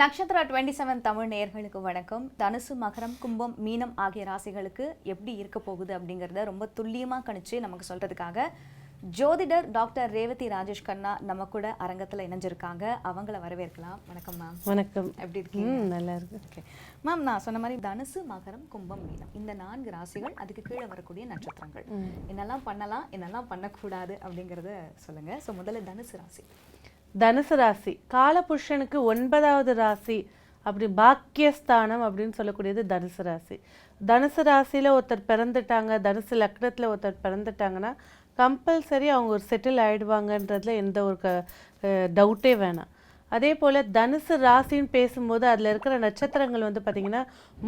Nakshatra twenty seven Tamil நேயர்களுக்கு வணக்கம். தனுசு மகரம் கும்பம் மீனம் ஆகிய ராசிகளுக்கு எப்படி இருக்க போகுது அப்படிங்கிறத ரொம்ப துல்லியமாக கணிச்சு நமக்கு சொல்றதுக்காக ஜோதிடர் டாக்டர் ரேவதி ராஜேஷ் கண்ணா நம்ம கூட அரங்கத்தில் இணைஞ்சிருக்காங்க. அவங்கள வரவேற்கலாம். வணக்கம் மேம் வணக்கம். எப்படி இருக்கீங்க? நல்லா இருக்கு. ஓகே மேம் நான் சொன்ன மாதிரி தனுசு மகரம் கும்பம் மீனம் இந்த நான்கு ராசிகள் அதுக்கு கீழே வரக்கூடிய நட்சத்திரங்கள். என்னெல்லாம் பண்ணலாம் என்னெல்லாம் பண்ணக்கூடாது அப்படிங்கிறத சொல்லுங்க. ஸோ முதல்ல தனுசு ராசி. தனுசு ராசி. காலபுருஷனுக்கு ஒன்பதாவது ராசி. அப்படி பாக்கியஸ்தானம் அப்படின்னு சொல்லக்கூடியது தனுசு ராசி. தனுசு ராசியில் ஒருத்தர் பிறந்துட்டாங்க தனுசு லக்னத்தில் ஒருத்தர் பிறந்துட்டாங்கன்னா கம்பல்சரி அவங்க ஒரு செட்டில் ஆகிடுவாங்கன்றதில் எந்த ஒரு க டவுட்டே வேணாம். அதே போல் தனுசு ராசின்னு பேசும்போது அதில் இருக்கிற நட்சத்திரங்கள் வந்து பார்த்திங்கன்னா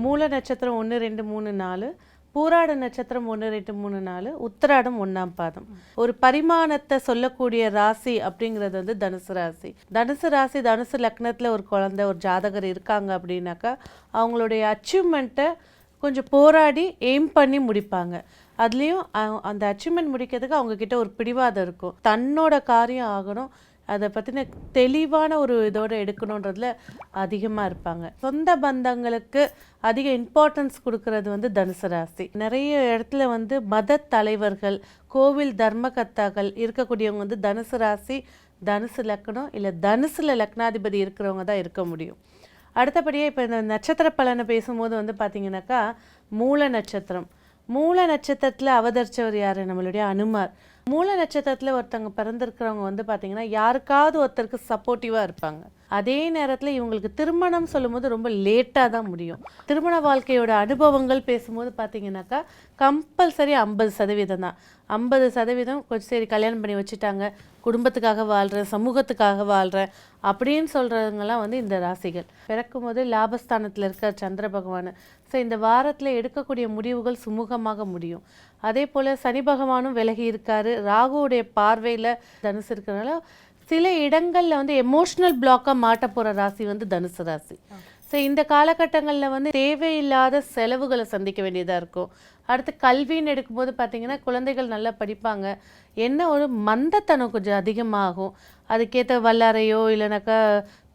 மூல நட்சத்திரம் ஒன்று ரெண்டு மூணு நாலு பூராட நட்சத்திரம் ஒன்று ரெண்டு மூணு நாலு உத்திராடம் ஒன்றாம் பாதம். ஒரு பரிமாணத்தை சொல்லக்கூடிய ராசி அப்படிங்கிறது வந்து தனுசு ராசி. தனுசு ராசி தனுசு லக்னத்தில் ஒரு குழந்தை ஒரு ஜாதகர் இருக்காங்க அப்படின்னாக்கா அவங்களுடைய அச்சீவ்மெண்ட்டை கொஞ்சம் போராடி எய்ம் பண்ணி முடிப்பாங்க. அதுலேயும் அந்த அச்சீவ்மெண்ட் முடிக்கிறதுக்கு அவங்க கிட்ட ஒரு பிடிவாதம் இருக்கும். தன்னோட காரியம் ஆகணும். அதை பற்றின தெளிவான ஒரு இதோடு எடுக்கணுன்றதுல அதிகமாக இருப்பாங்க. சொந்த பந்தங்களுக்கு அதிக இம்பார்ட்டன்ஸ் கொடுக்கறது வந்து தனுசு ராசி. நிறைய இடத்துல வந்து மத தலைவர்கள் கோவில் தர்மகர்த்தாக்கள் இருக்கக்கூடியவங்க வந்து தனுசு ராசி தனுசு லக்னம் இல்லை தனுசில் லக்னாதிபதி இருக்கிறவங்க தான் இருக்க முடியும். அடுத்தபடியாக இப்போ இந்த நட்சத்திர பலனை பேசும்போது வந்து பார்த்திங்கனாக்கா மூல நட்சத்திரம். மூல நட்சத்திரத்தில் அவதரிச்சவர் யார்? நம்மளுடைய அனுமார். மூல நட்சத்திரத்தில் ஒருத்தவங்க பிறந்திருக்கிறவங்க வந்து பார்த்தீங்கன்னா யாருக்காவது ஒருத்தருக்கு சப்போர்ட்டிவாக இருப்பாங்க. அதே நேரத்தில் இவங்களுக்கு திருமணம் சொல்லும்போது ரொம்ப லேட்டாக தான் முடியும். திருமண வாழ்க்கையோட அனுபவங்கள் பேசும்போது பார்த்தீங்கன்னாக்கா கம்பல்சரி ஐம்பது சதவீதம் தான். ஐம்பது சதவீதம் கொஞ்சம் சரி கல்யாணம் பண்ணி வச்சுட்டாங்க குடும்பத்துக்காக வாழ்கிறேன் சமூகத்துக்காக வாழ்கிறேன் அப்படின்னு சொல்கிறவங்கலாம் வந்து இந்த ராசிகள். பிறக்கும் போது லாபஸ்தானத்தில் இருக்க சந்திர பகவான். ஸோ இந்த வாரத்தில் எடுக்கக்கூடிய முடிவுகள் சுமூகமாக முடியும். அதே போல் சனி பகவானும் விலகி இருக்காரு. ராகுவுடைய பார்வையில் தனுசு இருக்கிறனால சில இடங்களில் வந்து எமோஷ்னல் பிளாக்காக மாட்ட போகிற ராசி வந்து தனுசு ராசி. ஸோ இந்த காலகட்டங்களில் வந்து தேவையில்லாத செலவுகளை சந்திக்க வேண்டியதாக இருக்கும். அடுத்து கல்வின்னு எடுக்கும்போது பார்த்தீங்கன்னா குழந்தைகள் நல்லா படிப்பாங்க. என்ன ஒரு மந்தத்தனம் கொஞ்சம் அதிகமாகும். அதுக்கேற்ற வல்லாரையோ இல்லைனாக்கா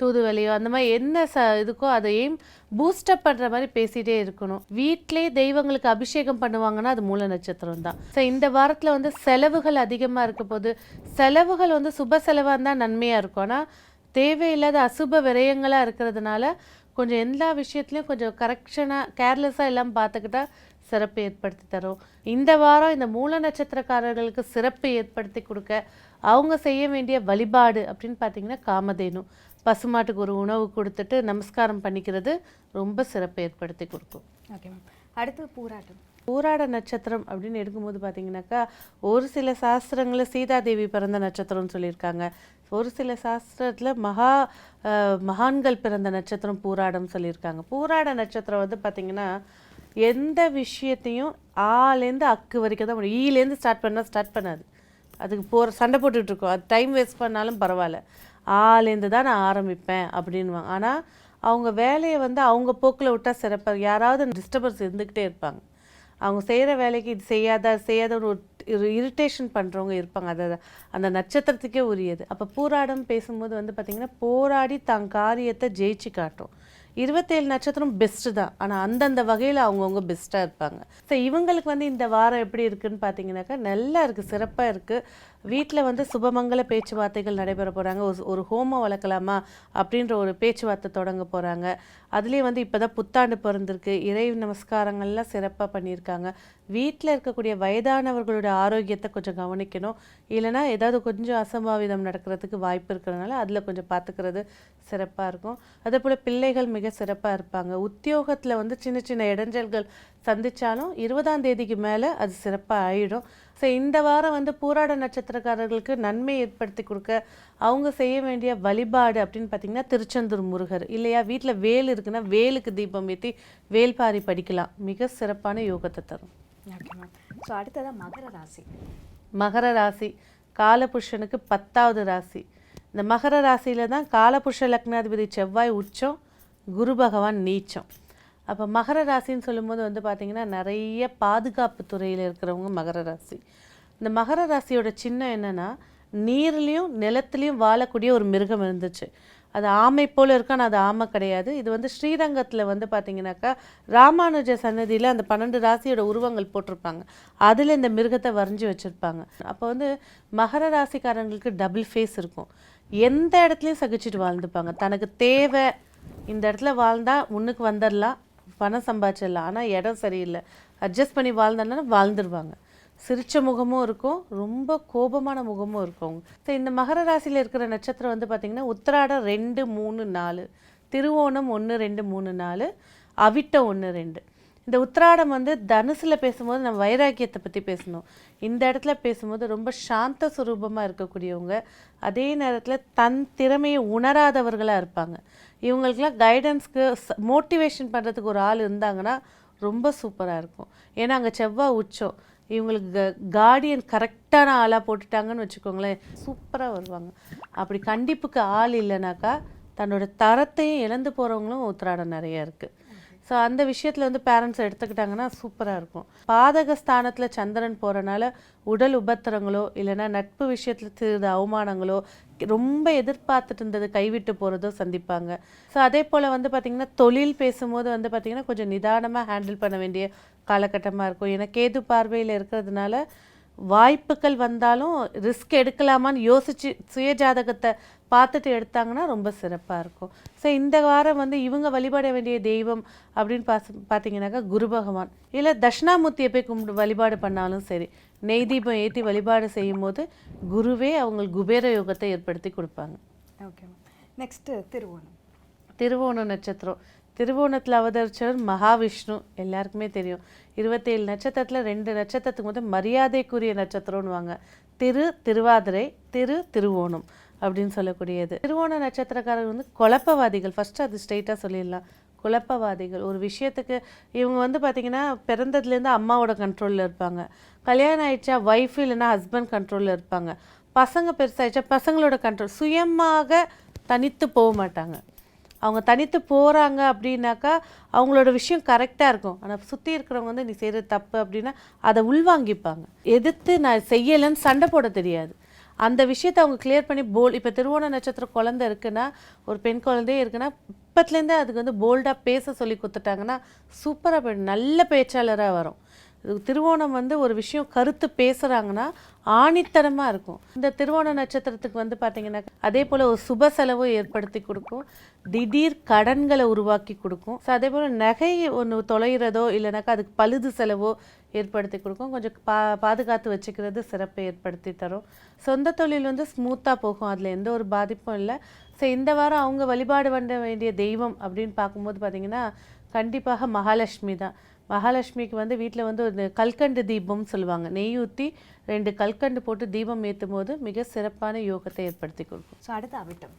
தூதுவலையோ அந்த மாதிரி என்ன ச இதுக்கோ அதையும் பூஸ்டப் பண்ணுற மாதிரி பேசிகிட்டே இருக்கணும். வீட்டிலே தெய்வங்களுக்கு அபிஷேகம் பண்ணுவாங்கன்னா அது மூல நட்சத்திரம் தான். ஸோ இந்த வாரத்தில் வந்து செலவுகள் அதிகமாக இருக்க போது செலவுகள் வந்து சுப செலவாக இருந்தால் நன்மையாக இருக்கும். ஆனால் தேவையில்லாத அசுப விரயங்களாக இருக்கிறதுனால கொஞ்சம் எல்லா விஷயத்துலையும் கொஞ்சம் கரெக்ஷனாக கேர்லெஸ்ஸாக எல்லாம் பார்த்துக்கிட்டா சிறப்பு ஏற்படுத்தி தரும். இந்த வாரம் இந்த மூல நட்சத்திரக்காரர்களுக்கு சிறப்பு ஏற்படுத்தி கொடுக்க அவங்க செய்ய வேண்டிய வழிபாடு அப்படின்னு பார்த்தீங்கன்னா காமதேனு. பசுமாட்டுக்கு ஒரு உணவு கொடுத்துட்டு நமஸ்காரம் பண்ணிக்கிறது ரொம்ப சிறப்பு ஏற்படுத்தி கொடுக்கும். Okay ma'am. அடுத்து பூராட்டம். பூராட நட்சத்திரம் அப்படின்னு எடுக்கும்போது பார்த்தீங்கன்னாக்கா ஒரு சில சாஸ்திரங்களில் சீதாதேவி பிறந்த நட்சத்திரம்னு சொல்லியிருக்காங்க. ஒரு சில சாஸ்திரத்தில் மகா மகான்கள் பிறந்த நட்சத்திரம் பூராடம் சொல்லியிருக்காங்க. பூராட நட்சத்திரம் வந்து பார்த்திங்கன்னா எந்த விஷயத்தையும் ஆலேருந்து அக்கு வரைக்கும் தான் ஈலேருந்து ஸ்டார்ட் பண்ணால் ஸ்டார்ட் பண்ணாது. அதுக்கு போகிற சண்டை போட்டுட்ருக்கோம் அது டைம் வேஸ்ட் பண்ணாலும் பரவாயில்ல. ஆலேருந்து தான் நான் ஆரம்பிப்பேன் அப்படின்வாங்க ஆனால் அவங்க வேலையை வந்து அவங்க போக்கில் விட்டால் சிறப்பாக யாராவது டிஸ்டர்பன்ஸ் இருந்துக்கிட்டே இருப்பாங்க. அவங்க செய்கிற வேலைக்கு இது செய்யாத செய்யாத ஒரு இரிட்டேஷன் பண்ணுறவங்க இருப்பாங்க. அதை அந்த நட்சத்திரத்துக்கே உரியது. அப்போ போராடம் பேசும்போது வந்து பார்த்திங்கன்னா போராடி தன் காரியத்தை ஜெயிச்சு காட்டும். இருபத்தேழு நட்சத்திரம் பெஸ்ட்டு தான். ஆனால் அந்தந்த வகையில் அவங்கவுங்க பெஸ்ட்டாக இருப்பாங்க. ஸோ இவங்களுக்கு வந்து இந்த வாரம் எப்படி இருக்குன்னு பார்த்தீங்கன்னாக்கா நல்லா இருக்குது சிறப்பாக இருக்குது வீட்டில் வந்து சுபமங்கல பேச்சுவார்த்தைகள் நடைபெற போகிறாங்க ஒரு ஒரு ஹோமம் வளர்க்கலாமா அப்படின்ற ஒரு பேச்சுவார்த்தை தொடங்க போகிறாங்க அதுலேயே வந்து இப்போ தான் புத்தாண்டு பிறந்திருக்கு. இறை நமஸ்காரங்கள்லாம் சிறப்பாக பண்ணியிருக்காங்க. வீட்டில் இருக்கக்கூடிய வயதானவர்களோட ஆரோக்கியத்தை கொஞ்சம் கவனிக்கணும். இல்லைன்னா ஏதாவது கொஞ்சம் அசம்பாவிதம் நடக்கிறதுக்கு வாய்ப்பு இருக்கிறதுனால அதில் கொஞ்சம் பார்த்துக்கிறது சிறப்பாக இருக்கும். அதே போல் பிள்ளைகள் மிக சிறப்பாக இருப்பாங்க. உத்தியோகத்தில் வந்து சின்ன சின்ன இடைஞ்சல்கள் சந்தித்தாலும் இருபதாம் தேதிக்கு மேலே அது சிறப்பாக ஆயிடும். ஸோ இந்த வாரம் வந்து பூராட நட்சத்திரக்காரர்களுக்கு நன்மை ஏற்படுத்தி கொடுக்க அவங்க செய்ய வேண்டிய வழிபாடு அப்படின்னு பார்த்தீங்கன்னா திருச்செந்தூர் முருகர். இல்லையா? வீட்டில் வேல் இருக்குன்னா வேலுக்கு தீபம் ஏற்றி வேல்பாரி படிக்கலாம். மிக சிறப்பான யோகத்தை தரும். ஓகே மேம் ஸோ அடுத்ததாக மகர ராசி. மகர ராசி காலபுருஷனுக்கு பத்தாவது ராசி. இந்த மகர ராசியில தான் காலபுருஷ லக்னாதிபதி செவ்வாய் உச்சம் குரு பகவான் நீச்சம். அப்போ மகர ராசின்னு சொல்லும்போது வந்து பார்த்திங்கன்னா நிறைய பாதுகாப்பு துறையில் இருக்கிறவங்க மகர ராசி. இந்த மகர ராசியோட சின்னம் என்னன்னா நீர்லேயும் நிலத்துலேயும் வாழக்கூடிய ஒரு மிருகம் இருந்துச்சு. அது ஆமை போல இருக்கு ஆனால் அது ஆமை கிடையாது. இது வந்து ஸ்ரீரங்கத்தில் வந்து பார்த்திங்கனாக்கா ராமானுஜ சன்னதியில் அந்த பன்னெண்டு ராசியோட உருவங்கள் போட்டிருப்பாங்க. அதில் இந்த மிருகத்தை வரைஞ்சி வச்சுருப்பாங்க. அப்போ வந்து மகர ராசிக்காரங்களுக்கு டபுள் ஃபேஸ் இருக்கும். எந்த இடத்துலையும் சகிச்சுட்டு வாழ்ந்துப்பாங்க. தனக்கு தேவை இந்த இடத்துல வாழ்ந்தால் முன்னுக்கு வந்துடலாம் பணம் சம்பாதிச்சிடலாம். ஆனால் இடம் சரியில்லை. அட்ஜஸ்ட் பண்ணி வாழ்ந்தாங்கன்னா வாழ்ந்துருவாங்க. சிரித்த முகமும் இருக்கும். ரொம்ப கோபமான முகமும் இருக்கும். ஸோ இந்த மகர ராசியில் இருக்கிற நட்சத்திரம் வந்து பார்த்திங்கன்னா உத்திராடம் ரெண்டு மூணு நாலு. திருவோணம் ஒன்று ரெண்டு மூணு நாலு. அவிட்டம் ஒன்று ரெண்டு. இந்த உத்திராடம் வந்து தனுசில் பேசும்போது நம்ம வைராக்கியத்தை பற்றி பேசணும். இந்த இடத்துல பேசும்போது ரொம்ப சாந்த சுரூபமாக இருக்கக்கூடியவங்க. அதே நேரத்தில் தன் திறமையை உணராதவர்களாக இருப்பாங்க. இவங்களுக்கெல்லாம் கைடன்ஸ்க்கு மோட்டிவேஷன் பண்ணுறதுக்கு ஒரு ஆள் இருந்தாங்கன்னா ரொம்ப சூப்பராக இருக்கும். ஏன்னா அங்கே செவ்வாய் உச்சம். இவங்களுக்கு கார்டியன் கரெக்டான ஆளாக போட்டுட்டாங்கன்னு வச்சுக்கோங்களேன் சூப்பராக வருவாங்க. அப்படி கண்டிப்புக்கு ஆள் இல்லைனாக்கா தன்னோட தரத்தையும் இழந்து போகிறவங்களும் உத்திராடம் நிறைய இருக்குது ஸோ அந்த விஷயத்தில் வந்து பேரண்ட்ஸ் எடுத்துக்கிட்டாங்கன்னா சூப்பராக இருக்கும். பாதக ஸ்தானத்தில் சந்திரன் போகிறனால உடல் உபத்திரங்களோ இல்லைன்னா நட்பு விஷயத்தில் சிறிது அவமானங்களோ ரொம்ப எதிர்பார்த்துட்டு இருந்தது கைவிட்டு போகிறதோ சந்திப்பாங்க. ஸோ அதே போல் வந்து பார்த்திங்கன்னா தொழில் பேசும்போது வந்து பார்த்திங்கன்னா கொஞ்சம் நிதானமாக ஹேண்டில் பண்ண வேண்டிய காலகட்டமாக இருக்கும். ஏன்னா கேது பார்வையில் இருக்கிறதுனால வாய்ப்புகள் வந்தாலும் ரிஸ்க் எடுக்கலாமான்னு யோசிச்சு சுய ஜாதகத்தை பார்த்துட்டு எடுத்தாங்கன்னா ரொம்ப சிறப்பாக இருக்கும். ஸோ இந்த வாரம் வந்து இவங்க வழிபட வேண்டிய தெய்வம் அப்படின்னு பாஸ் பார்த்தீங்கன்னாக்கா குரு பகவான். இல்லை தட்சிணாமூர்த்தியை போய் கும்பிட்டு வழிபாடு பண்ணாலும் சரி நெய் தீபம் ஏற்றி வழிபாடு செய்யும் போது குருவே அவங்களுக்கு குபேர யோகத்தை ஏற்படுத்தி கொடுப்பாங்க. Okay next Thiruvonam. திருவோணம் நட்சத்திரம். திருவோணத்தில் அவதரிச்சவர் மகாவிஷ்ணு. எல்லாருக்குமே தெரியும். இருபத்தேழு நட்சத்திரத்தில் ரெண்டு நட்சத்திரத்துக்கு வந்து மரியாதைக்குரிய நட்சத்திரம்னுவாங்க. திரு திருவாதிரை திரு திருவோணம் அப்படின்னு சொல்லக்கூடியது. திருவோண நட்சத்திரக்காரர் வந்து குழப்பவாதிகள். ஃபஸ்ட்டு அது ஸ்ட்ரெயிட்டாக சொல்லிடலாம். குழப்பவாதிகள். ஒரு விஷயத்துக்கு இவங்க வந்து பார்த்திங்கன்னா பிறந்ததுலேருந்து அம்மாவோட கண்ட்ரோலில் இருப்பாங்க. கல்யாணம் ஆயிடுச்சா ஒய்ஃப் இல்லைன்னா ஹஸ்பண்ட் கண்ட்ரோலில் இருப்பாங்க. பசங்க பெருசாயிடுச்சா பசங்களோட கண்ட்ரோல் சுயமாக தனித்து போக மாட்டாங்க. அவங்க தனித்து போகிறாங்க அப்படின்னாக்கா அவங்களோட விஷயம் கரெக்டாக இருக்கும். ஆனால் சுற்றி இருக்கிறவங்க வந்து நீ செய்கிறது தப்பு அப்படின்னா அதை உள்வாங்கிப்பாங்க. எதிர்த்து நான் செய்யலைன்னு சண்டை போட தெரியாது. அந்த விஷயத்தை அவங்க கிளியர் பண்ணி போல் இப்போ திருவோண நட்சத்திர குழந்தை இருக்குன்னா ஒரு பெண் குழந்தையே இருக்குன்னா இப்பத்துலேருந்தே அதுக்கு வந்து போல்டாக பேச சொல்லி கொடுத்துட்டாங்கன்னா சூப்பராக நல்ல பேச்சாளராக வரும். திருவோணம் வந்து ஒரு விஷயம் கருத்து பேசுகிறாங்கன்னா ஆணித்தரமாக இருக்கும். இந்த திருவோண நட்சத்திரத்துக்கு வந்து பார்த்தீங்கன்னா அதே போல் ஒரு சுப செலவும் ஏற்படுத்தி கொடுக்கும். திடீர் கடன்களை உருவாக்கி கொடுக்கும். ஸோ அதே போல் நகை ஒன்று தொலைகிறதோ இல்லைனாக்கா அதுக்கு பழுது செலவோ ஏற்படுத்தி கொடுக்கும். கொஞ்சம் பா பாதுகாத்து வச்சுக்கிறது சிறப்பை ஏற்படுத்தி தரும். சொந்த தொழில் வந்து ஸ்மூத்தாக போகும். அதில் எந்த ஒரு பாதிப்பும் இல்லை. ஸோ இந்த வாரம் அவங்க வழிபாடு பண்ண வேண்டிய தெய்வம் அப்படின்னு பார்க்கும்போது பார்த்தீங்கன்னா கண்டிப்பாக மகாலட்சுமி தான். மகாலட்சுமிக்கு வந்து வீட்டில் வந்து ஒரு கல்கண்டு தீபம்னு சொல்லுவாங்க. நெய் ஊற்றி ரெண்டு கல்கண்டு போட்டு தீபம் ஏற்றும் போது மிக சிறப்பான யோகத்தை ஏற்படுத்தி கொடுக்கும். ஸோ அடுத்து அவிட்டம்.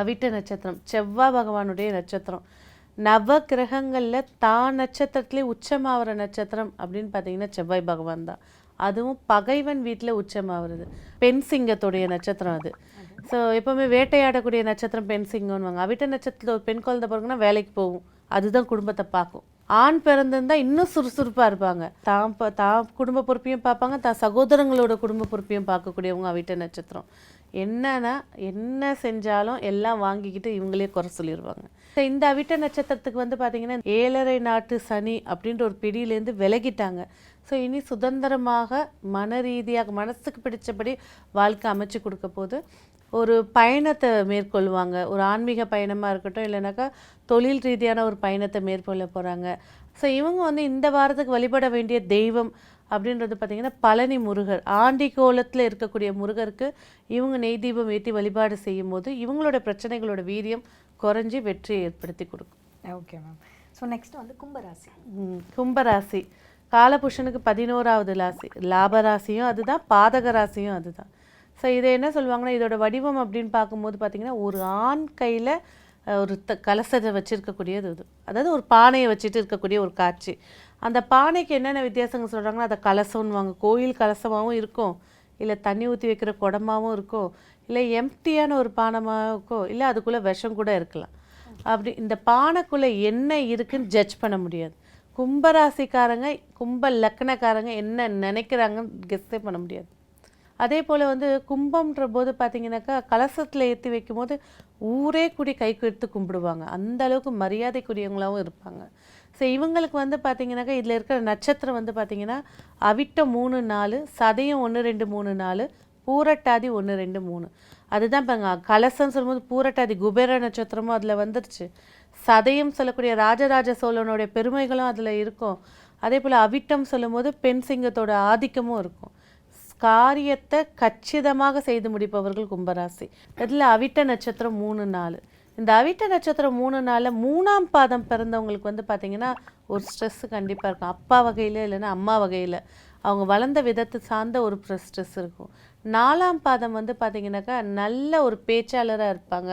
அவிட்ட நட்சத்திரம். செவ்வாய் பகவானுடைய நட்சத்திரம். நவ கிரகங்களில் தான் நட்சத்திரத்திலே உச்சமாகிற நட்சத்திரம் அப்படின்னு பார்த்தீங்கன்னா செவ்வாய் பகவான் தான். அதுவும் பகைவன் வீட்டில் உச்சமாகிறது பெண் சிங்கத்துடைய நட்சத்திரம் அது. ஸோ எப்போவுமே வேட்டையாடக்கூடிய நட்சத்திரம் பெண் சிங்கம்னுவாங்க அவிட்ட நட்சத்திரத்தில் ஒரு பெண் குழந்தை பிறகுனா வேலைக்கு போகும். அதுதான் குடும்பத்தை பார்க்கும். ஆண் பிறந்திருந்தா இன்னும் சுறுசுறுப்பாக இருப்பாங்க. தான் ப- தான் குடும்ப பொறுப்பையும் பார்ப்பாங்க. தான் சகோதரங்களோட குடும்ப பொறுப்பையும் பார்க்கக்கூடியவங்க அவிட்ட நட்சத்திரம். என்னன்னா என்ன செஞ்சாலும் எல்லாம் வாங்கிக்கிட்டு இவங்களே குறை சொல்லிடுவாங்க இந்த அவிட்ட நட்சத்திரத்துக்கு வந்து பார்த்தீங்கன்னா ஏழரை நாட்டு சனி அப்படின்ற ஒரு பிடியிலேருந்து விலகிட்டாங்க. ஸோ இனி சுதந்திரமாக மன ரீதியாக மனசுக்கு பிடிச்சபடி வாழ்க்கை அமைச்சு கொடுக்க போது ஒரு பயணத்தை மேற்கொள்வாங்க. ஒரு ஆன்மீக பயணமாக இருக்கட்டும் இல்லைனாக்கா தொழில் ரீதியான ஒரு பயணத்தை மேற்கொள்ள போகிறாங்க ஸோ இவங்க வந்து இந்த வாரத்துக்கு வழிபட வேண்டிய தெய்வம் அப்படின்றது பார்த்திங்கன்னா பழனி முருகர். ஆண்டி கோலத்தில் இருக்கக்கூடிய முருகருக்கு இவங்க நெய் தீபம் ஏற்றி வழிபாடு செய்யும் போது இவங்களோட பிரச்சனைகளோட வீரியம் குறைஞ்சி வெற்றியை ஏற்படுத்தி கொடுக்கும். ஓகே மேம் ஸோ நெக்ஸ்ட் வந்து கும்பராசி. கும்பராசி. காலபுருஷனுக்கு பதினோராவது ராசி லாப ராசியும் அதுதான் பாதக ராசியும் அதுதான். ஸோ இதை என்ன சொல்லுவாங்கன்னா இதோட வடிவம் அப்படின்னு பார்க்கும்போது பார்த்திங்கன்னா ஒரு ஆண் கையில் ஒரு த கலசத்தை வச்சுருக்கக்கூடியது இது. அதாவது ஒரு பானையை வச்சுட்டு இருக்கக்கூடிய ஒரு காட்சி. அந்த பானைக்கு என்னென்ன வித்தியாசங்கள் சொல்கிறாங்கன்னா அதை கலசம்னுவாங்க. கோயில் கலசமாகவும் இருக்கும். இல்லை தண்ணி ஊற்றி வைக்கிற குடமாகவும் இருக்கும் இல்லை எம்டியான ஒரு பானமாக இருக்கும் இல்லை அதுக்குள்ளே விஷம் கூட இருக்கலாம். அப்படி இந்த பானைக்குள்ளே என்ன இருக்குன்னு ஜட்ஜ் பண்ண முடியாது. கும்பராசிக்காரங்க கும்ப லக்னக்காரங்க என்ன நினைக்கிறாங்கன்னு கெஸ்ஸே பண்ண முடியாது. அதே போல் வந்து கும்பம்ன்ற போது பார்த்தீங்கன்னாக்கா கலசத்தில் ஏற்றி வைக்கும்போது ஊரே கூடி கைக்கு எடுத்து கும்பிடுவாங்க. அந்த அளவுக்கு மரியாதைக்குரியவங்களாகவும் இருப்பாங்க. ஸோ இவங்களுக்கு வந்து பார்த்தீங்கன்னாக்கா இதில் இருக்கிற நட்சத்திரம் வந்து பார்த்தீங்கன்னா அவிட்டம் மூணு நாலு சதயம் ஒன்று ரெண்டு மூணு நாலு பூரட்டாதி ஒன்று ரெண்டு மூணு. அதுதான் இப்போ கலசம்னு சொல்லும்போது பூரட்டாதி குபேர நட்சத்திரமும் அதில் வந்துருச்சு. சதயம் சொல்லக்கூடிய ராஜராஜ சோழனுடைய பெருமைகளும் அதில் இருக்கும். அதே போல் அவிட்டம் சொல்லும்போது பெண் சிங்கத்தோட ஆதிக்கமும் இருக்கும். காரியத்தை கச்சிதமாக செய்து முடிப்பவர்கள் கும்பராசி. இதில் அவிட்ட நட்சத்திரம் மூணு நாலு. இந்த அவிட்ட நட்சத்திரம் மூணு நாளில் மூணாம் பாதம் பிறந்தவங்களுக்கு வந்து பார்த்திங்கன்னா ஒரு ஸ்ட்ரெஸ்ஸு கண்டிப்பாக இருக்கும். அப்பா வகையில் இல்லைன்னா அம்மா வகையில் அவங்க வளர்ந்த விதத்தை சார்ந்த ஒரு ஸ்ட்ரெஸ் இருக்கும். நாலாம் பாதம் வந்து பார்த்திங்கனாக்கா நல்ல ஒரு பேச்சாளராக இருப்பாங்க.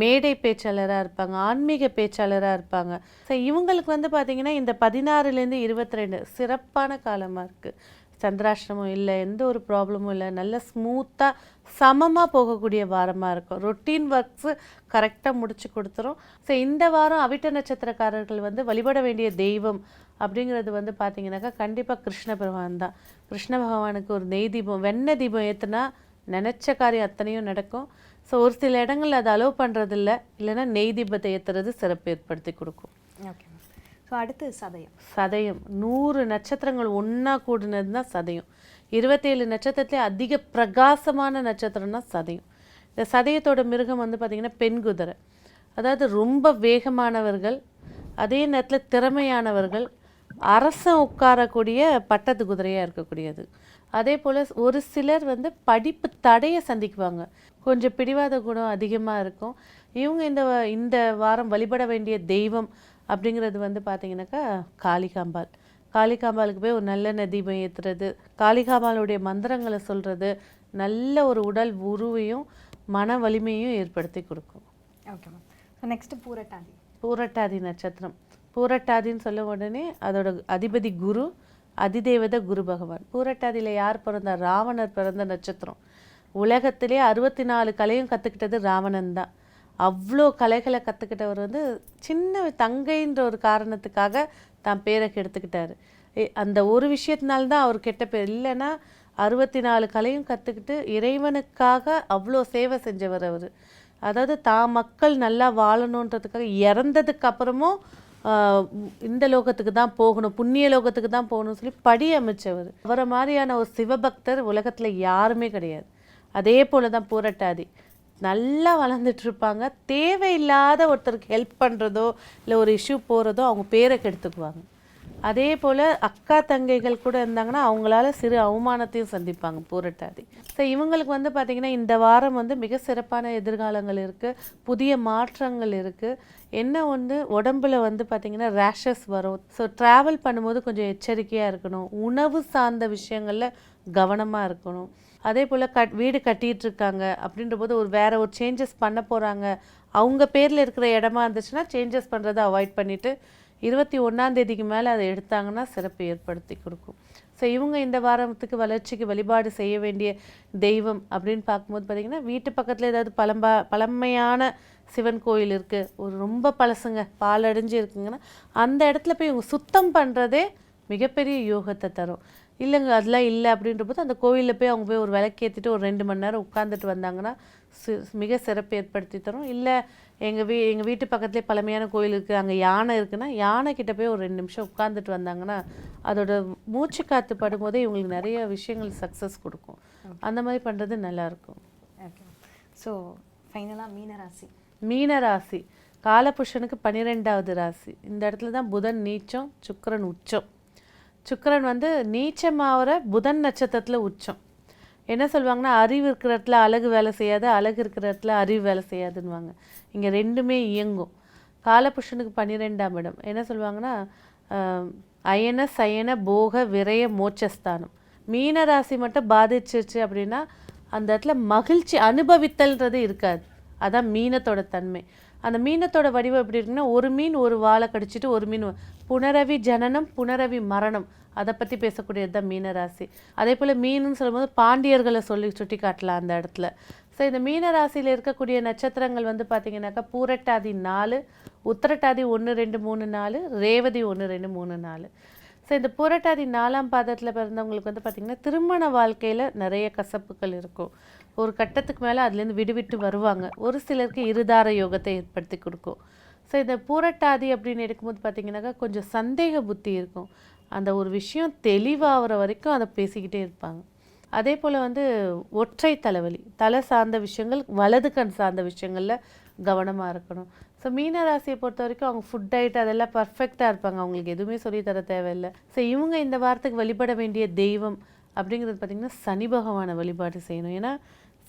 மேடை பேச்சாளராக இருப்பாங்க. ஆன்மீக பேச்சாளராக இருப்பாங்க. ஸோ இவங்களுக்கு வந்து பார்த்திங்கன்னா இந்த பதினாறுலேருந்து இருபத்தி ரெண்டு சிறப்பான காலமாக இருக்குது சந்திராஷ்டமம் இல்லை எந்த ஒரு ப்ராப்ளமும் இல்லை. நல்ல ஸ்மூத்தாக சமமாக போகக்கூடிய வாரமாக இருக்கும். ரொட்டீன் ஒர்க்ஸு கரெக்டாக முடிச்சு கொடுத்துரும். ஸோ இந்த வாரம் அவிட்ட நட்சத்திரக்காரர்கள் வந்து வழிபட வேண்டிய தெய்வம் அப்படிங்கிறது வந்து பார்த்தீங்கன்னாக்கா கண்டிப்பாக கிருஷ்ண பகவான் தான். கிருஷ்ண பகவானுக்கு ஒரு நெய் தீபம் வெண்ணெய் தீபம் ஏற்றுனா நினச்ச காரியம் அத்தனையும் நடக்கும். ஸோ ஒரு சில இடங்களில் அதை அலோவ் பண்ணுறதில்ல இல்லைன்னா நெய் தீபத்தை ஏற்றுறது சிறப்பு ஏற்படுத்தி கொடுக்கும். ஓகே ஸோ அடுத்து சதயம். சதயம். நூறு நட்சத்திரங்கள் ஒன்றா கூடினது தான் சதயம். இருபத்தேழு நட்சத்திரத்திலே அதிக பிரகாசமான நட்சத்திரம்னா சதயம். இந்த சதயத்தோட மிருகம் வந்து பார்த்திங்கன்னா பெண் குதிரை. அதாவது ரொம்ப வேகமானவர்கள் அதே நேரத்தில் திறமையானவர்கள் அரசன் உட்காரக்கூடிய பட்டத்து குதிரையாக இருக்கக்கூடியது. அதே போல் ஒரு சிலர் வந்து படிப்பு தடையை சந்திக்குவாங்க. கொஞ்சம் பிடிவாத குணம் அதிகமாக இருக்கும். இவங்க இந்த இந்த வாரம் வழிபட வேண்டிய தெய்வம் அப்படிங்கிறது வந்து பார்த்தீங்கன்னாக்கா காளிகாம்பாள். காளிகாம்பாளுக்கு போய் ஒரு நல்லெண்ணெய் தீபம் ஏற்றுறது காளிகாம்பாளுடைய மந்திரங்களை சொல்கிறது நல்ல ஒரு உடல் உருவையும் மன வலிமையும் ஏற்படுத்தி கொடுக்கும். ஓகே மேம் ஸோ நெக்ஸ்ட் பூரட்டாதி. பூரட்டாதி நட்சத்திரம். பூரட்டாதின்னு சொல்ல உடனே அதோட அதிபதி குரு அதிதேவதை குரு பகவான். பூரட்டாதியில் யார் பிறந்தா? ராவணர் பிறந்த நட்சத்திரம். உலகத்திலே அறுபத்தி நாலு கலையும் கற்றுக்கிட்டது ராவணன் தான். அவ்வளோ கலைகளை கற்றுக்கிட்டவர் வந்து சின்ன தங்கைன்ற ஒரு காரணத்துக்காக தான் பேரை கெடுத்துக்கிட்டார். அந்த ஒரு விஷயத்தினால்தான் அவர் கெட்ட பேர். இல்லைன்னா அறுபத்தி நாலு கலையும் கற்றுக்கிட்டு இறைவனுக்காக அவ்வளோ சேவை செஞ்சவர் அவர். அதாவது தான் மக்கள் நல்லா வாழணுன்றதுக்காக இறந்ததுக்கு அப்புறமும் இந்த லோகத்துக்கு தான் போகணும் புண்ணிய லோகத்துக்கு தான் போகணும்னு சொல்லி படி அமைச்சவர். அவரை மாதிரியான ஒரு சிவபக்தர் உலகத்தில் யாருமே கிடையாது. அதே போல தான் பூரட்டாதி. நல்லா வளர்ந்துட்டுருப்பாங்க தேவையில்லாத ஒருத்தருக்கு ஹெல்ப் பண்ணுறதோ இல்லை ஒரு இஷ்யூ போகிறதோ அவங்க பேரை கெடுத்துக்குவாங்க. அதே போல் அக்கா தங்கைகள் கூட இருந்தாங்கன்னா அவங்களால சிறு அவமானத்தையும் சந்திப்பாங்க பூரட்டாதி. ஸோ இவங்களுக்கு வந்து பார்த்திங்கன்னா இந்த வாரம் வந்து மிக சிறப்பான எதிர்காலங்கள் இருக்குது புதிய மாற்றங்கள் இருக்குது என்ன வந்து உடம்புல வந்து பார்த்திங்கன்னா ரேஷஸ் வரும். ஸோ ட்ராவல் பண்ணும்போது கொஞ்சம் எச்சரிக்கையாக இருக்கணும். உணவு சார்ந்த விஷயங்களில் கவனமாக இருக்கணும். அதே போல் கட் வீடு கட்டிகிட்டு இருக்காங்க அப்படின்ற போது ஒரு வேறு ஒரு சேஞ்சஸ் பண்ண போகிறாங்க அவங்க பேரில் இருக்கிற இடமா இருந்துச்சுன்னா சேஞ்சஸ் பண்ணுறதை அவாய்ட் பண்ணிவிட்டு இருபத்தி ஒன்றாந்தேதிக்கு மேலே அதை எடுத்தாங்கன்னா சிறப்பு ஏற்படுத்தி கொடுக்கும். ஸோ இவங்க இந்த வாரத்துக்கு வளர்ச்சிக்கு வழிபாடு செய்ய வேண்டிய தெய்வம் அப்படின்னு பார்க்கும்போது பார்த்திங்கன்னா வீட்டு பக்கத்தில் ஏதாவது பழம்பா பழமையான சிவன் கோயில் இருக்குது ஒரு ரொம்ப பழசுங்க. பாலடைஞ்சு இருக்குங்கன்னா அந்த இடத்துல போய் இவங்க சுத்தம் பண்ணுறதே மிகப்பெரிய யோகத்தை தரும். இல்லைங்க அதெல்லாம் இல்லை அப்படின்ற போது அந்த கோவிலில் போய் அவங்க போய் ஒரு விளக்கேற்றிட்டு ஒரு ரெண்டு மணி நேரம் உட்காந்துட்டு வந்தாங்கன்னா சி- மிக சிறப்பு ஏற்படுத்தி தரும். இல்லை எங்கள் வீ எங்கள் வீட்டு பக்கத்துலேயே பழமையான கோயில் இருக்குது அங்கே யானை இருக்குன்னா யானை கிட்ட போய் ஒரு ரெண்டு நிமிஷம் உட்காந்துட்டு வந்தாங்கன்னா அதோட மூச்சு காற்று படும்போதே இவங்களுக்கு நிறைய விஷயங்கள் சக்ஸஸ் கொடுக்கும். அந்த மாதிரி பண்ணுறது நல்லாயிருக்கும் ஓகே ஸோ ஃபைனலாக மீனராசி. மீன ராசி காலபுருஷனுக்கு பன்னிரெண்டாவது ராசி. இந்த இடத்துல தான் புதன் நீச்சம் சுக்கிரன் உச்சம். சுக்கரன் வந்து நீச்சமாகிற புதன் நட்சத்திரத்தில் உச்சம். என்ன சொல்லுவாங்கன்னா அறிவு இருக்கிற இடத்துல அழகு வேலை செய்யாது அழகு இருக்கிற இடத்துல அறிவு வேலை செய்யாதுன்னுவாங்க. இங்கே ரெண்டுமே இயங்கும். காலபுருஷனுக்கு பன்னிரெண்டாம் இடம். என்ன சொல்லுவாங்கன்னா அயன சயன போக விரய மோட்சஸ்தானம். மீன ராசி மட்டும் பாதிச்சிருச்சு அப்படின்னா அந்த இடத்துல மகிழ்ச்சி அனுபவித்தல்ன்றது இருக்காது. அதான் மீனத்தோட தன்மை. அந்த மீனத்தோட வடிவம் எப்படி இருக்குன்னா ஒரு மீன் ஒரு வாழை கடிச்சிட்டு ஒரு மீன் புனரவி ஜனனம் புனரவி மரணம். அதை பற்றி பேசக்கூடியது தான் மீனராசி. அதே போல் மீனுன்னு சொல்லும்போது பாண்டியர்களை சொல்லி சுட்டி காட்டலாம் அந்த இடத்துல. ஸோ இந்த மீனராசியில் இருக்கக்கூடிய நட்சத்திரங்கள் வந்து பார்த்தீங்கன்னாக்கா பூரட்டாதி நாலு உத்திரட்டாதி ஒன்று ரெண்டு மூணு நாலு ரேவதி ஒன்று ரெண்டு மூணு நாலு. ஸோ இந்த புரட்டாதி நாலாம் பாதத்தில் பிறந்தவங்களுக்கு வந்து பார்த்திங்கன்னா திருமண வாழ்க்கையில் நிறைய கசப்புகள் இருக்கும். ஒரு கட்டத்துக்கு மேலே அதுலேருந்து விடுவிட்டு வருவாங்க. ஒரு சிலருக்கு இருதார யோகத்தை ஏற்படுத்தி கொடுக்கும். ஸோ இந்த பூரட்டாதி அப்படின்னு எடுக்கும்போது பார்த்தீங்கன்னாக்கா கொஞ்சம் சந்தேக புத்தி இருக்கும். அந்த ஒரு விஷயம் தெளிவாகிற வரைக்கும் அதை பேசிக்கிட்டே இருப்பாங்க. அதே போல் வந்து ஒற்றை தலைவலி தலை சார்ந்த விஷயங்கள் வலது கண் சார்ந்த விஷயங்களில் கவனமாக இருக்கணும். ஸோ மீன ராசியை பொறுத்த வரைக்கும் அவங்க ஃபுட் டயட் அதெல்லாம் பர்ஃபெக்டாக இருப்பாங்க. அவங்களுக்கு எதுவுமே சொல்லித்தர தேவையில்லை. ஸோ இவங்க இந்த வாரத்துக்கு வழிபட வேண்டிய தெய்வம் அப்படிங்கிறது பார்த்திங்கன்னா சனி பகவானை வழிபாடு செய்யணும். ஏன்னா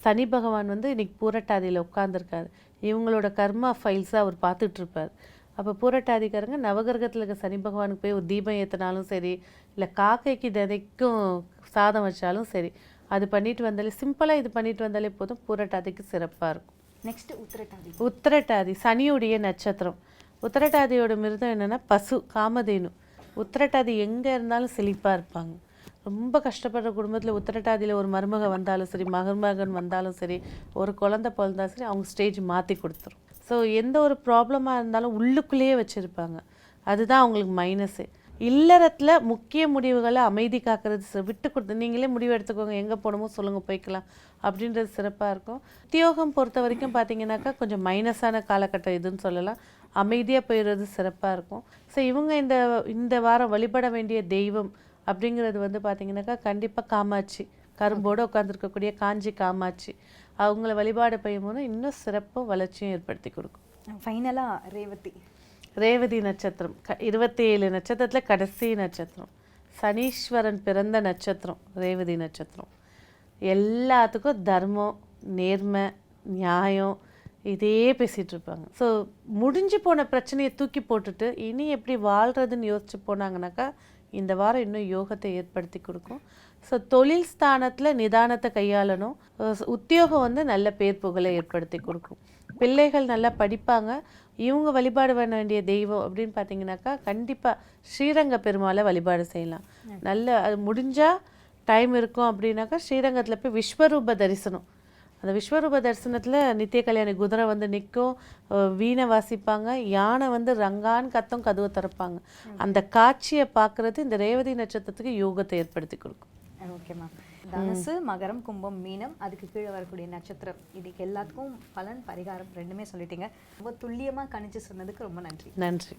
சனி பகவான் வந்து இன்னைக்கு பூரட்டாதியில் உட்காந்துருக்காரு இவங்களோட கர்மா ஃபைல்ஸை அவர் பார்த்துட்டு இருப்பார் அப்போ பூரட்டாதிக்காரங்க நவகிரகத்தில் இருக்க சனி பகவானுக்கு போய் ஒரு தீபம் ஏற்றினாலும் சரி இல்லை காக்கைக்கு தினைக்கும் சாதம் வச்சாலும் சரி அது பண்ணிட்டு வந்தாலே சிம்பிளாக இது பண்ணிட்டு வந்தாலே போதும் பூரட்டாதிக்கு சிறப்பாக இருக்கும். நெக்ஸ்ட் உத்திரட்டாதி. உத்திரட்டாதி சனியுடைய நட்சத்திரம். உத்திரட்டாதியோட மிருதம் என்னன்னா பசு காமதேனு. உத்திரட்டாதி எங்கே இருந்தாலும் செழிப்பாக இருப்பாங்க. ரொம்ப கஷ்டப்படுற குடும்பத்தில் உத்திரட்டாதியில் ஒரு மருமக வந்தாலும் சரி மருமகன் வந்தாலும் சரி ஒரு குழந்தை பிறந்தாலும் சரி அவங்க ஸ்டேஜ் மாற்றி கொடுத்துரும். ஸோ எந்த ஒரு ப்ராப்ளமாக இருந்தாலும் உள்ளுக்குள்ளேயே வச்சுருப்பாங்க. அதுதான் அவங்களுக்கு மைனஸு இல்லறத்தில் முக்கிய முடிவுகளை அமைதி காக்கிறது விட்டு கொடுத்து நீங்களே முடிவு எடுத்துக்கோங்க எங்கே போகணுமோ சொல்லுங்கள் போய்க்கலாம் அப்படின்றது சிறப்பாக இருக்கும். உத்தியோகம் பொறுத்த வரைக்கும் பார்த்தீங்கன்னாக்கா கொஞ்சம் மைனஸான காலகட்டம் இதுன்னு சொல்லலாம். அமைதியாக போயிடுறது சிறப்பாக இருக்கும். ஸோ இவங்க இந்த இந்த வாரம் வழிபட வேண்டிய தெய்வம் அப்படிங்கிறது வந்து பார்த்தீங்கன்னாக்கா கண்டிப்பாக காமாட்சி. கரும்போடு உட்காந்துருக்கக்கூடிய காஞ்சி காமாட்சி. அவங்கள வழிபாடு செய்யும்போது இன்னும் சிறப்பும் வளர்ச்சியும் ஏற்படுத்தி கொடுக்கும். ஃபைனலா ரேவதி. ரேவதி நட்சத்திரம். க இருபத்தி ஏழு நட்சத்திரத்தில் கடைசி நட்சத்திரம். சனீஸ்வரன் பிறந்த நட்சத்திரம் ரேவதி நட்சத்திரம். எல்லாத்துக்கும் தர்மம் நேர்மை நியாயம் இதே பேசிகிட்டு இருப்பாங்க. ஸோ முடிஞ்சு போன பிரச்சனையை தூக்கி போட்டுட்டு இனி எப்படி வாழ்கிறதுன்னு யோசிச்சு போனாங்கனாக்கா இந்த வாரம் இன்னும் யோகத்தை ஏற்படுத்தி கொடுக்கும். ஸோ தொழில் ஸ்தானத்தில் நிதானத்தை கையாளணும். உத்தியோகம் வந்து நல்ல பேர் புகழை ஏற்படுத்தி கொடுக்கும். பிள்ளைகள் நல்லா படிப்பாங்க. இவங்க வழிபாடு பண்ண வேண்டிய தெய்வம் அப்படின்னு பார்த்தீங்கன்னாக்கா கண்டிப்பாக ஸ்ரீரங்க பெருமாளை வழிபாடு செய்யலாம். நல்ல அது முடிஞ்சால் டைம் இருக்கும் அப்படின்னாக்கா ஸ்ரீரங்கத்தில் போய் விஸ்வரூப தரிசனம். அந்த விஸ்வரூப தரிசனத்தில் நித்திய கல்யாணி குதிரை வந்து நிற்கும் வீணை வாசிப்பாங்க யானை வந்து ரங்கான்னு கத்தும் கதவை திறப்பாங்க. அந்த காட்சியை பார்க்குறது இந்த ரேவதி நட்சத்திரத்துக்கு யோகத்தை ஏற்படுத்தி கொடுக்கும். Okay ma'am. தனுசு மகரம் கும்பம் மீனம் அதுக்கு கீழே வரக்கூடிய நட்சத்திரம். இதுக்கு எல்லாத்துக்கும் பலன் பரிகாரம் ரெண்டுமே சொல்லிட்டீங்க. ரொம்ப துல்லியமா கணிச்சு சொன்னதுக்கு ரொம்ப நன்றி. நன்றி.